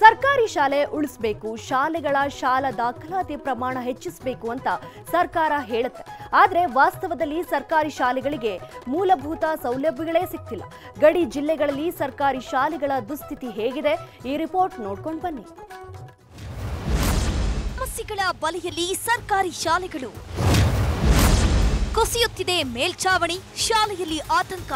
ಸರ್ಕಾರಿ ಶಾಲೆ ಉಳಿಸಬೇಕು, ಶಾಲೆಗಳ ಶಾಲಾ ದಾಖಲಾತಿ ಪ್ರಮಾಣ ಹೆಚ್ಚಿಸಬೇಕು ಅಂತ ಸರ್ಕಾರ ಹೇಳುತ್ತೆ. ಆದರೆ ವಾಸ್ತವದಲ್ಲಿ ಸರ್ಕಾರಿ ಶಾಲೆಗಳಿಗೆ ಮೂಲಭೂತ ಸೌಲಭ್ಯಗಳೇ ಸಿಗ್ತಿಲ್ಲ. ಗಡಿ ಜಿಲ್ಲೆಗಳಲ್ಲಿ ಸರ್ಕಾರಿ ಶಾಲೆಗಳ ದುಸ್ಥಿತಿ ಹೇಗಿದೆ? ಈ ರಿಪೋರ್ಟ್ ನೋಡ್ಕೊಂಡು ಬನ್ನಿ. ಸಮಸ್ಯೆಗಳ ಬಲೆಯಲ್ಲಿ ಸರ್ಕಾರಿ ಶಾಲೆಗಳು. ಕುಸಿಯುತ್ತಿದೆ ಮೇಲ್ಛಾವಣಿ ಶಾಲೆಯಲ್ಲಿ ಆತಂಕ.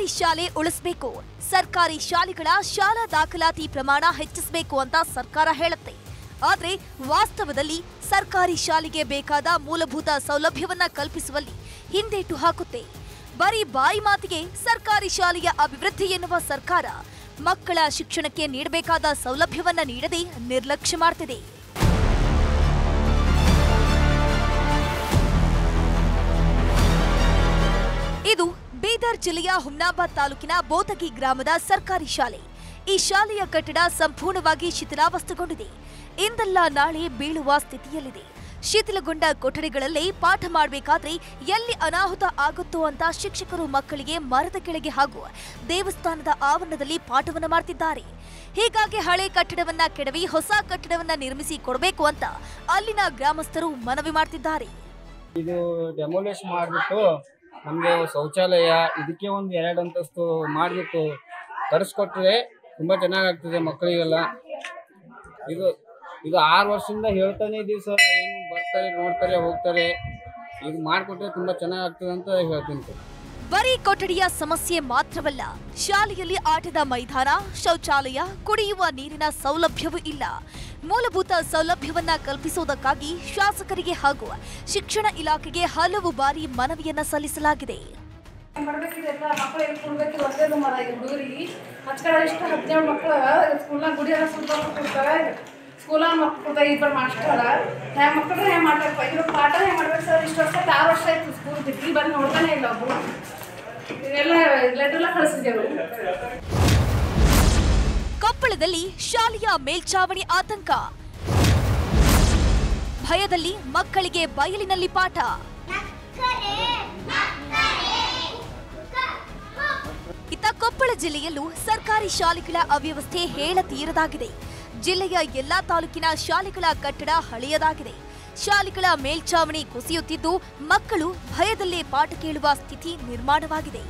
ಸರ್ಕಾರಿ ಶಾಲೆ ಉಳಿಸಬೇಕು. ಸರ್ಕಾರಿ ಶಾಲೆಗಳ ಶಾಲಾ ದಾಖಲಾತಿ ಪ್ರಮಾಣ ಹೆಚ್ಚಿಸಬೇಕು ಅಂತ ಸರ್ಕಾರ ಹೇಳುತ್ತೆ. ಆದರೆ ವಾಸ್ತವದಲ್ಲಿ ಸರ್ಕಾರಿ ಶಾಲೆಗೆ ಬೇಕಾದ ಮೂಲಭೂತ ಸೌಲಭ್ಯವನ್ನ ಕಲ್ಪಿಸುವಲ್ಲಿ ಹಿಂದೇಟು ಹಾಕುತ್ತೆ. ಬರೀ ಬಾಯಿ ಮಾತಿಗೆ ಸರ್ಕಾರಿ ಶಾಲೆಯ ಅಭಿವೃದ್ಧಿ ಎನ್ನುವ ಸರ್ಕಾರ ಮಕ್ಕಳ ಶಿಕ್ಷಣಕ್ಕೆ ನೀಡಬೇಕಾದ ಸೌಲಭ್ಯವನ್ನ ನೀಡದೆ ನಿರ್ಲಕ್ಷ್ಯ ಮಾಡ್ತಿದೆ. ಜಿಲ್ಲೆಯ ಹುಮ್ನಾಬಾದ್ ತಾಲೂಕಿನ ಬೋತಗಿ ಗ್ರಾಮದ ಸರ್ಕಾರಿ ಶಾಲೆ. ಈ ಶಾಲೆಯ ಕಟ್ಟಡ ಸಂಪೂರ್ಣವಾಗಿ ಶಿಥಿಲಾವಸ್ಥೆಗೊಂಡಿದೆ. ಇಂದಲ್ಲ ನಾಳೆ ಬೀಳುವ ಸ್ಥಿತಿಯಲ್ಲಿದೆ. ಶಿಥಿಲಗೊಂಡ ಕೊಠಡಿಗಳಲ್ಲಿ ಪಾಠ ಮಾಡಬೇಕಾದ್ರೆ ಎಲ್ಲಿ ಅನಾಹುತ ಆಗುತ್ತೋ ಅಂತ ಶಿಕ್ಷಕರು ಮಕ್ಕಳಿಗೆ ಮರದ ಕೆಳಗೆ ಹಾಗೂ ದೇವಸ್ಥಾನದ ಆವರಣದಲ್ಲಿ ಪಾಠವನ್ನು ಮಾಡ್ತಿದ್ದಾರೆ. ಹೀಗಾಗಿ ಹಳೆ ಕಟ್ಟಡವನ್ನ ಕೆಡವಿ ಹೊಸ ಕಟ್ಟಡವನ್ನ ನಿರ್ಮಿಸಿ ಕೊಡಬೇಕು ಅಂತ ಅಲ್ಲಿನ ಗ್ರಾಮಸ್ಥರು ಮನವಿ ಮಾಡ್ತಿದ್ದಾರೆ. ಇದು ಡೆಮೊಲಿಷ್ ಮಾಡಿಬಿಟ್ಟು ನಮಗೆ ಶೌಚಾಲಯ, ಇದಕ್ಕೆ ಒಂದು ಎರಡು ಅಂತಸ್ತು ಮಾಡಿಬಿಟ್ಟು ತರಿಸ್ಕೊಟ್ರೆ ತುಂಬ ಚೆನ್ನಾಗಾಗ್ತದೆ ಮಕ್ಕಳಿಗೆಲ್ಲ. ಇದು ಇದು ಆರು ವರ್ಷದಿಂದ ಹೇಳ್ತಾನೆ ಇದೀವಿ ಸರ್, ಏನು ಬರ್ತಾರೆ, ನೋಡ್ತಾರೆ, ಹೋಗ್ತಾರೆ. ಇದು ಮಾಡಿಕೊಟ್ರೆ ತುಂಬ ಚೆನ್ನಾಗಾಗ್ತದೆ ಅಂತ ಹೇಳ್ತೀನಿ ಸರ್. ಬರೀ ಕೊಠಡಿಯ ಸಮಸ್ಯೆ ಮಾತ್ರವಲ್ಲ, ಶಾಲೆಯಲ್ಲಿ ಆಟದ ಮೈದಾನ, ಶೌಚಾಲಯ, ಕುಡಿಯುವ ನೀರಿನ ಸೌಲಭ್ಯವೂ ಇಲ್ಲ. ಮೂಲಭೂತ ಸೌಲಭ್ಯವನ್ನ ಕಲ್ಪಿಸುವುದಕ್ಕಾಗಿ ಶಾಸಕರಿಗೆ ಹಾಗೂ ಶಿಕ್ಷಣ ಇಲಾಖೆಗೆ ಹಲವು ಬಾರಿ ಮನವಿಯನ್ನ ಸಲ್ಲಿಸಲಾಗಿದೆ. ಕಳಿಸಿದ್ದೇವೆ ಕೊಪ್ಪಳದಲ್ಲಿ ಶಾಲೆಯ ಮೇಲ್ಚಾವಣಿ ಆತಂಕ. ಭಯದಲ್ಲಿ ಮಕ್ಕಳಿಗೆ ಬಯಲಿನಲ್ಲಿ ಪಾಠ. ಇತ್ತ ಕೊಪ್ಪಳ ಜಿಲ್ಲೆಯಲ್ಲೂ ಸರ್ಕಾರಿ ಶಾಲೆಗಳ ಅವ್ಯವಸ್ಥೆ ಹೇಳತೀರದಾಗಿದೆ. ಜಿಲ್ಲೆಯ ಎಲ್ಲಾ ತಾಲೂಕಿನ ಶಾಲೆಗಳ ಕಟ್ಟಡ ಹಳೆಯದಾಗಿದೆ. ಶಾಲೆಗಳ ಮೇಲ್ಚಾವಣಿ ಕುಸಿಯುತ್ತಿದ್ದು ಮಕ್ಕಳು ಭಯದಲ್ಲೇ ಪಾಠ ಕೇಳುವ ಸ್ಥಿತಿ ನಿರ್ಮಾಣವಾಗಿದೆ.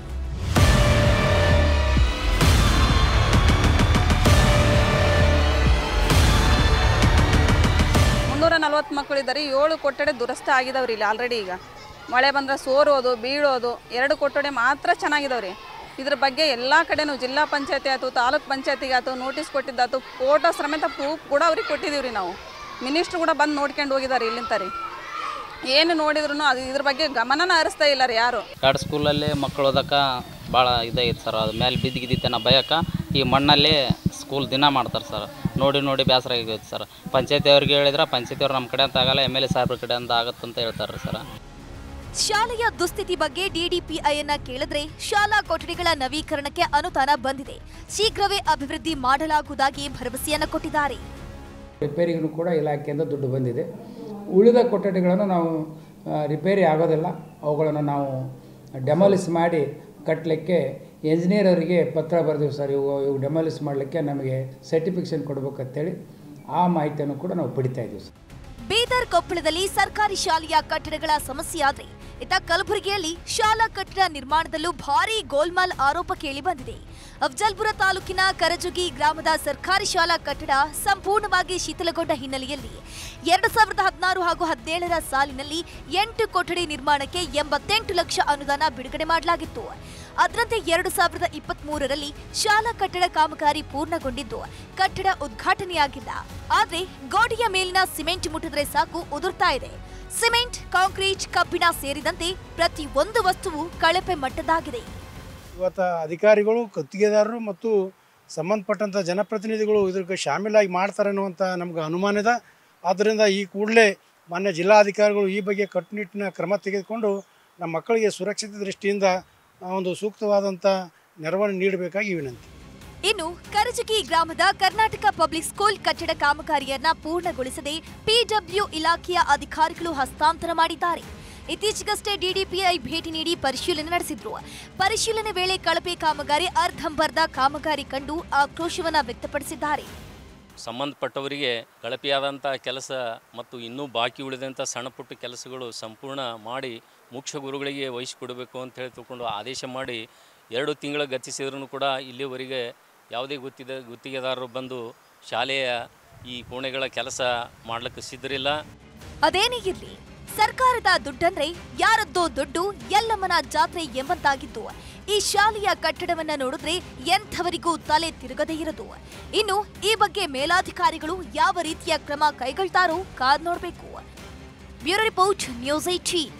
ಮಕ್ಕಳಿದ್ದಾರೆ ಏಳು ಕೊಠಡಿ ದುರಸ್ತ ಆಗಿದಾವ್ರಿ ಇಲ್ಲಿ ಆಲ್ರೆಡಿ ಈಗ. ಮಳೆ ಬಂದ್ರೆ ಸೋರೋದು, ಬೀಳೋದು, ಎರಡು ಕೊಠಡಿ ಮಾತ್ರ ಚೆನ್ನಾಗಿದಾವ್ರಿ. ಇದ್ರ ಬಗ್ಗೆ ಎಲ್ಲ ಕಡೆನೂ ಜಿಲ್ಲಾ ಪಂಚಾಯತಿ ಆಯ್ತು, ತಾಲೂಕ್ ಪಂಚಾಯತಿಗೆ ಆಯ್ತು ನೋಟಿಸ್ ಕೊಟ್ಟಿದ್ದಾಯ್ತು ಫೋಟೋ ಸಮೇತ ಪ್ರೂಫ್ ಕೂಡ ಅವ್ರಿಗೆ ಕೊಟ್ಟಿದ್ದೀವಿ ರೀ ನಾವು. ಮಿನಿಸ್ಟ್ರು ಕೂಡ ಬಂದು ನೋಡ್ಕೊಂಡು ಹೋಗಿದ್ದಾರೆ ಇಲ್ಲಿಂದ ರೀ ಏನು ನೋಡಿದ್ರು ಅದು ಇದ್ರ ಬಗ್ಗೆ ಗಮನನ ಹರಿಸ್ತಾ ಇಲ್ಲ ರೀ ಯಾರು. ಕಾಡು ಸ್ಕೂಲಲ್ಲಿ ಮಕ್ಕಳು ಓದಕ್ಕೆ ಭಾಳ ಇದಾಗಿತ್ತು ಸರ್ ಅದು ಮೇಲೆ ಬಿದ್ದಿಗಿದ್ದಿತ್ತೆ ನಾ ಭಯಕ್ಕೆ. ಈ ಮಣ್ಣಲ್ಲಿ ಸ್ಕೂಲ್ ದಿನ ಮಾಡ್ತಾರೆ ಸರ್ ನೋಡಿ ನೋಡಿ ಬೇಸರ ಆಗೈತೆ ಸರ್ ಪಂಚಾಯತಿ ಅವ್ರಿಗೆ ಹೇಳಿದ್ರೆ ಪಂಚಾಯತಿ ಅವ್ರು ನಮ್ಮ ಕಡೆ ಅಂತ ಆಗಲ್ಲ ಎಂ ಎಲ್ ಎ ಸಾಹೇಬ್ರ ಕಡೆ ಅಂತ ಆಗುತ್ತಂತ ಹೇಳ್ತಾರೆ ಸರ್ ಶಾಲೆಯ ದುಸ್ಥಿತಿ ಬಗ್ಗೆ ಡಿಡಿಪಿಐಯನ್ನ ಕೇಳಿದ್ರೆ ಶಾಲಾ ಕೊಠಡಿಗಳ ನವೀಕರಣಕ್ಕೆ ಅನುದಾನ ಬಂದಿದೆ. ಶೀಘ್ರವೇ ಅಭಿವೃದ್ಧಿ ಮಾಡಲಾಗುವುದಾಗಿ ಭರವಸೆಯನ್ನು ಕೊಟ್ಟಿದ್ದಾರೆ. ರಿಪೇರಿಗೂ ಕೂಡ ಇಲಾಖೆಯಿಂದ ದುಡ್ಡು ಬಂದಿದೆ. ಉಳಿದ ಕೊಠಡಿಗಳನ್ನು ನಾವು ರಿಪೇರಿ ಆಗೋದಿಲ್ಲ. ಅವುಗಳನ್ನು ನಾವು ಡೆಮಾಲಿಸ್ ಮಾಡಿ ಕಟ್ಟಲಿಕ್ಕೆ ಎಂಜಿನಿಯರ್ ಅವರಿಗೆ ಪತ್ರ ಬರೆದಿವಿ ಸರ್, ಇವು ಇವು ಡೆಮಾಲಿಸ್ ಮಾಡಲಿಕ್ಕೆ ನಮಗೆ ಸರ್ಟಿಫಿಕೇಷನ್ ಕೊಡ್ಬೇಕಂತೇಳಿ ಆ ಮಾಹಿತಿಯನ್ನು ಕೂಡ ನಾವು ಪಡಿತಾ ಇದ್ದೀವಿ ಸರ್. ಬೀದರ್ ಕೊಪ್ಪಳದಲ್ಲಿ ಸರ್ಕಾರಿ ಶಾಲೆಯ ಕಟ್ಟಡಗಳ ಸಮಸ್ಯೆ ಆದರೆ ಇತ್ತ ಕಲಬುರಗಿಯಲ್ಲಿ ಶಾಲಾ ಕಟ್ಟಡ ನಿರ್ಮಾಣದಲ್ಲೂ ಭಾರೀ ಗೋಲ್ಮಾಲ್ ಆರೋಪ ಕೇಳಿ ಬಂದಿದೆ. ಅಫ್ಜಲ್ಪುರ ತಾಲೂಕಿನ ಕರಜುಗಿ ಗ್ರಾಮದ ಸರ್ಕಾರಿ ಶಾಲಾ ಕಟ್ಟಡ ಸಂಪೂರ್ಣವಾಗಿ ಶಿಥಿಲಗೊಂಡ ಹಿನ್ನೆಲೆಯಲ್ಲಿ ಎರಡು ಸಾವಿರದ ಹದಿನಾರು ಹಾಗೂ ಹದಿನೇಳರ ಸಾಲಿನಲ್ಲಿ ಎಂಟು ಕೊಠಡಿ ನಿರ್ಮಾಣಕ್ಕೆ ಎಂಬತ್ತೆಂಟು ಲಕ್ಷ ಅನುದಾನ ಬಿಡುಗಡೆ ಮಾಡಲಾಗಿತ್ತು. ಅದರಂತೆ ಎರಡು ಸಾವಿರದ ಇಪ್ಪತ್ತ್ ಮೂರರಲ್ಲಿ ಶಾಲಾ ಕಟ್ಟಡ ಕಾಮಗಾರಿ ಪೂರ್ಣಗೊಂಡಿದ್ದು, ಕಟ್ಟಡ ಉದ್ಘಾಟನೆಯಾಗಿಲ್ಲ. ಆದರೆ ಗೋಡೆಯ ಮೇಲಿನ ಸಿಮೆಂಟ್ ಮುಟ್ಟಿದ್ರೆ ಸಾಕು ಉದುರ್ತಾ ಇದೆ. ಸಿಮೆಂಟ್, ಕಾಂಕ್ರೀಟ್, ಕಬ್ಬಿಣ ಸೇರಿದಂತೆ ಪ್ರತಿ ಒಂದು ವಸ್ತುವು ಕಳಪೆ ಮಟ್ಟದಾಗಿದೆ. ಇವತ್ತು ಅಧಿಕಾರಿಗಳು, ಗುತ್ತಿಗೆದಾರರು ಮತ್ತು ಸಂಬಂಧಪಟ್ಟಂಥ ಜನಪ್ರತಿನಿಧಿಗಳು ಇದಕ್ಕೆ ಶಾಮೀಲಾಗಿ ಮಾಡ್ತಾರೆ ಅನ್ನುವಂಥ ನಮ್ಗೆ ಅನುಮಾನದ ಆದ್ದರಿಂದ ಈ ಕೂಡಲೇ ಮಾನ್ಯ ಜಿಲ್ಲಾಧಿಕಾರಿಗಳು ಈ ಬಗ್ಗೆ ಕಟ್ಟುನಿಟ್ಟಿನ ಕ್ರಮ ತೆಗೆದುಕೊಂಡು ನಮ್ಮ ಮಕ್ಕಳಿಗೆ ಸುರಕ್ಷಿತ ದೃಷ್ಟಿಯಿಂದ ಒಂದು ಸೂಕ್ತವಾದಂಥ ನೆರವನ್ನು ನೀಡಬೇಕಾಗಿ ವಿನಂತಿ. ಇನ್ನು ಕರಜಗಿ ಗ್ರಾಮದ ಕರ್ನಾಟಕ ಪಬ್ಲಿಕ್ ಸ್ಕೂಲ್ ಕಟ್ಟಡ ಕಾಮಗಾರಿಯನ್ನ ಪೂರ್ಣಗೊಳಿಸದೆ ಪಿಡಬ್ಲ್ಯೂ ಇಲಾಖೆಯ ಅಧಿಕಾರಿಗಳು ಹಸ್ತಾಂತರ ಮಾಡಿದ್ದಾರೆ. ಇತ್ತೀಚೆಗಷ್ಟೇ ಡಿಡಿಪಿಐ ಭೇಟಿ ನೀಡಿ ಪರಿಶೀಲನೆ ನಡೆಸಿದ್ರು. ಪರಿಶೀಲನೆ ವೇಳೆ ಕಳಪೆ ಕಾಮಗಾರಿ ಅರ್ಧಂಬರ್ಧ ಕಾಮಗಾರಿ ಕಂಡು ಆಕ್ರೋಶವನ್ನ ವ್ಯಕ್ತಪಡಿಸಿದ್ದಾರೆ. ಸಂಬಂಧಪಟ್ಟವರಿಗೆ ಕಳಪೆಯಾದಂಥ ಕೆಲಸ ಮತ್ತು ಇನ್ನೂ ಬಾಕಿ ಉಳಿದಂಥ ಸಣ್ಣ ಪುಟ್ಟ ಕೆಲಸಗಳು ಸಂಪೂರ್ಣ ಮಾಡಿ ಮುಖ್ಯ ಗುರುಗಳಿಗೆ ವಹಿಸಿಕೊಡಬೇಕು ಅಂತ ಹೇಳಿ ತಿಳ್ಕೊಂಡು ಆದೇಶ ಮಾಡಿ ಎರಡು ತಿಂಗಳ ಗತಿಸಿದ್ರೂ ಕೂಡ ಇಲ್ಲಿವರೆಗೆ ಯಾವುದೇ ಗುತ್ತಿದ ಗುತ್ತಿಗೆದಾರರು ಬಂದು ಶಾಲೆಯ ಈ ಕೋಣೆಗಳ ಕೆಲಸ ಮಾಡಲಿಕ್ಕೆ ಸಿದ್ಧರಿಲ್ಲ. ಅದೇನೇ ಇರಲಿ, ಸರ್ಕಾರದ ದುಡ್ಡಂದ್ರೆ ಯಾರದ್ದೋ ದುಡ್ಡು ಎಲ್ಲಮ್ಮನ ಜಾತ್ರೆ ಎಂಬಂತಾಗಿದ್ದು, ಈ ಶಾಲೆಯ ಕಟ್ಟಡವನ್ನ ನೋಡಿದ್ರೆ ಎಂಥವರಿಗೂ ತಲೆ ತಿರುಗದೇ ಇರದು. ಇನ್ನು ಈ ಬಗ್ಗೆ ಮೇಲಾಧಿಕಾರಿಗಳು ಯಾವ ರೀತಿಯ ಕ್ರಮ ಕೈಗೊಳ್ತಾರೋ ಕಾದ್ ನೋಡಬೇಕು. Bureau report, news eighteen